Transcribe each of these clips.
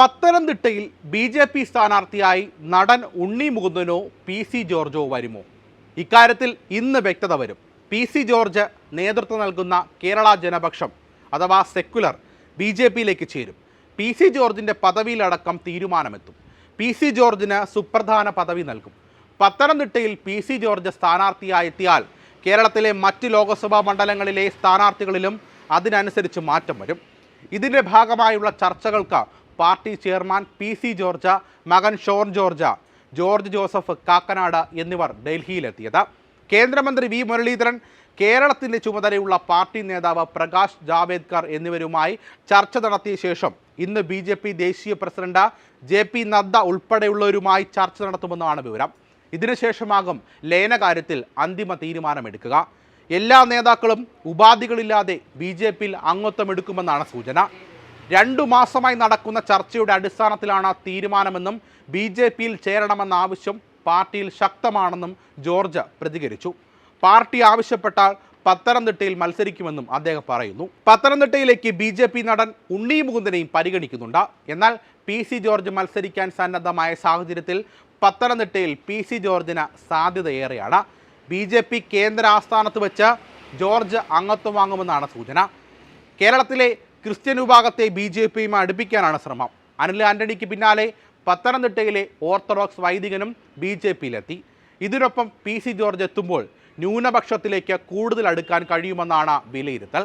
പത്തനംതിട്ടയിൽ B J P സ്ഥാനാർത്ഥിയായി നടൻ ഉണ്ണി മുകുന്ദനോ പി സി ജോർജോ വരുമോ? ഇക്കാര്യത്തിൽ ഇന്ന് വ്യക്തത വരും. പി സി ജോർജ് നേതൃത്വം നൽകുന്ന കേരള ജനപക്ഷം അഥവാ സെക്യുലർ ബി ജെ പിയിലേക്ക് ചേരും. പി സി ജോർജിന്റെ പദവിയിലടക്കം തീരുമാനമെത്തും. പി സി ജോർജിന് സുപ്രധാന പദവി നൽകും. പത്തനംതിട്ടയിൽ പി സി ജോർജ് സ്ഥാനാർത്ഥിയായെത്തിയാൽ കേരളത്തിലെ മറ്റ് ലോക്സഭാ മണ്ഡലങ്ങളിലെ സ്ഥാനാർത്ഥികളിലും അതിനനുസരിച്ച് മാറ്റം വരും. ഇതിന്റെ ഭാഗമായുള്ള ചർച്ചകൾക്ക് party chairman P C George മകൻ Shone George George Joseph Kakkanad എന്നിവർ ഡൽഹിയിലെത്തിയത്. കേന്ദ്രമന്ത്രി വി മുരളീധരൻ കേരളത്തിന്റെ ചുമതലയുള്ള പാർട്ടി നേതാവ് പ്രകാശ് ജാവേദ്കർ എന്നിവരുമായി ചർച്ച നടത്തിയ ശേഷം ഇന്ന് ബി ജെ പി ദേശീയ പ്രസിഡന്റ് ജെ പി നദ്ദ ഉൾപ്പെടെയുള്ളവരുമായി ചർച്ച നടത്തുമെന്നാണ് വിവരം. ഇതിനുശേഷമാകും ലയനകാര്യത്തിൽ അന്തിമ തീരുമാനമെടുക്കുക. എല്ലാ നേതാക്കളും ഉപാധികളില്ലാതെ ബി ജെ പിയിൽ അംഗത്വമെടുക്കുമെന്നാണ് സൂചന. രണ്ടു മാസമായി നടക്കുന്ന ചർച്ചയുടെ അടിസ്ഥാനത്തിലാണ് തീരുമാനമെന്നും ബി ജെ പിയിൽ ചേരണമെന്ന ആവശ്യം പാർട്ടിയിൽ ശക്തമാണെന്നും ജോർജ് പ്രതികരിച്ചു. പാർട്ടി ആവശ്യപ്പെട്ടാൽ പത്തനംതിട്ടയിൽ മത്സരിക്കുമെന്നും അദ്ദേഹം പറയുന്നു. പത്തനംതിട്ടയിലേക്ക് ബി ജെ പി നടൻ ഉണ്ണി മുകുന്ദനെയും പരിഗണിക്കുന്നുണ്ട്. എന്നാൽ പി സി ജോർജ് മത്സരിക്കാൻ സന്നദ്ധമായ സാഹചര്യത്തിൽ പത്തനംതിട്ടയിൽ പി സി ജോർജിന് സാധ്യതയേറെയാണ്. ബി ജെ പി കേന്ദ്ര ആസ്ഥാനത്ത് വെച്ച് ജോർജ് അംഗത്വം വാങ്ങുമെന്നാണ് സൂചന. കേരളത്തിലെ ക്രിസ്ത്യൻ വിഭാഗത്തെ ബി ജെ പിയുമായി അടുപ്പിക്കാനാണ് ശ്രമം. അനിൽ ആന്റണിക്ക് പിന്നാലെ പത്തനംതിട്ടയിലെ ഓർത്തഡോക്സ് വൈദികനും ബി ജെ പിയിലെത്തി. ഇതിനൊപ്പം പി സി ജോർജ് എത്തുമ്പോൾ ന്യൂനപക്ഷത്തിലേക്ക് കൂടുതൽ അടുക്കാൻ കഴിയുമെന്നാണ് വിലയിരുത്തൽ.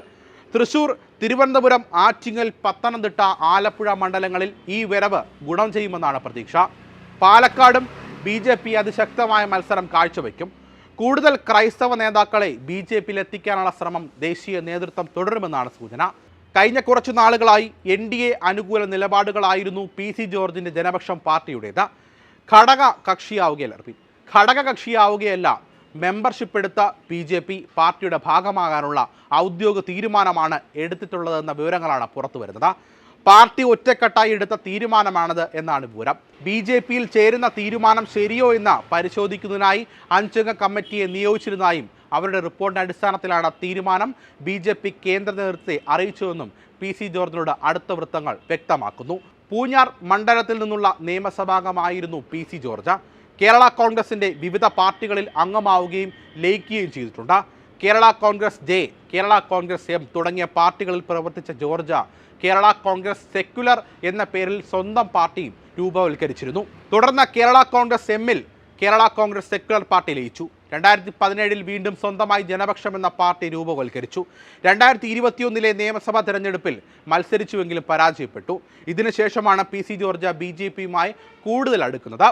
തൃശൂർ തിരുവനന്തപുരം ആറ്റിങ്ങൽ പത്തനംതിട്ട ആലപ്പുഴ മണ്ഡലങ്ങളിൽ ഈ വരവ് ഗുണം ചെയ്യുമെന്നാണ് പ്രതീക്ഷ. പാലക്കാടും ബി ജെ പി അതിശക്തമായ മത്സരം കാഴ്ചവെക്കും. കൂടുതൽ ക്രൈസ്തവ നേതാക്കളെ ബി ജെ പിയിൽ എത്തിക്കാനുള്ള ശ്രമം ദേശീയ നേതൃത്വം തുടരുമെന്നാണ് സൂചന. കഴിഞ്ഞ കുറച്ചു നാളുകളായി എൻ ഡി എ അനുകൂല നിലപാടുകളായിരുന്നു പി സി ജോർജിന്റെ ജനപക്ഷം പാർട്ടിയുടേത്. ഘടക കക്ഷിയാവുകയല്ല റിപ്പീറ്റ്. ഘടക കക്ഷിയാവുകയല്ല മെമ്പർഷിപ്പ് എടുത്ത ബി ജെ പി പാർട്ടിയുടെ ഭാഗമാകാനുള്ള ഔദ്യോഗിക തീരുമാനമാണ് എടുത്തിട്ടുള്ളതെന്ന വിവരങ്ങളാണ് പുറത്തു വരുന്നത്. പാർട്ടി ഒറ്റക്കെട്ടായി എടുത്ത തീരുമാനമാണത് എന്നാണ് വിവരം. ബി ജെ പിയിൽ ചേരുന്ന തീരുമാനം ശരിയോ എന്ന് പരിശോധിക്കുന്നതിനായി അഞ്ചംഗ കമ്മിറ്റിയെ നിയോഗിച്ചിരുന്നതായും അവരുടെ റിപ്പോർട്ടിന്റെ അടിസ്ഥാനത്തിലാണ് തീരുമാനം. ബി ജെ പി കേന്ദ്ര നേതൃത്വത്തെ അറിയിച്ചുവെന്നും പി സി ജോർജിനോട് അടുത്ത വൃത്തങ്ങൾ വ്യക്തമാക്കുന്നു. പൂഞ്ഞാർ മണ്ഡലത്തിൽ നിന്നുള്ള നിയമസഭാംഗമായിരുന്നു പി സി ജോർജ്. കേരള കോൺഗ്രസിന്റെ വിവിധ പാർട്ടികളിൽ അംഗമാവുകയും ലയിക്കുകയും ചെയ്തിട്ടുണ്ട്. Kerala Congress J Kerala Congress M തുടങ്ങിയ പാർട്ടികളിൽ പ്രവർത്തിച്ച ജോർജ കേരള കോൺഗ്രസ് സെക്യുലർ എന്ന പേരിൽ സ്വന്തം പാർട്ടിയും രൂപവൽക്കരിച്ചിരുന്നു. തുടർന്ന് കേരള കോൺഗ്രസ് എമ്മിൽ കേരള കോൺഗ്രസ് സെക്യുലർ പാർട്ടി ലയിച്ചു. രണ്ടായിരത്തി പതിനേഴിൽ വീണ്ടും സ്വന്തമായി ജനപക്ഷം എന്ന പാർട്ടി രൂപവൽക്കരിച്ചു. രണ്ടായിരത്തി ഇരുപത്തിയൊന്നിലെ നിയമസഭാ തെരഞ്ഞെടുപ്പിൽ മത്സരിച്ചുവെങ്കിലും പരാജയപ്പെട്ടു. ഇതിനുശേഷമാണ് P C George B J പിയുമായി കൂടുതൽ അടുക്കുന്നത്.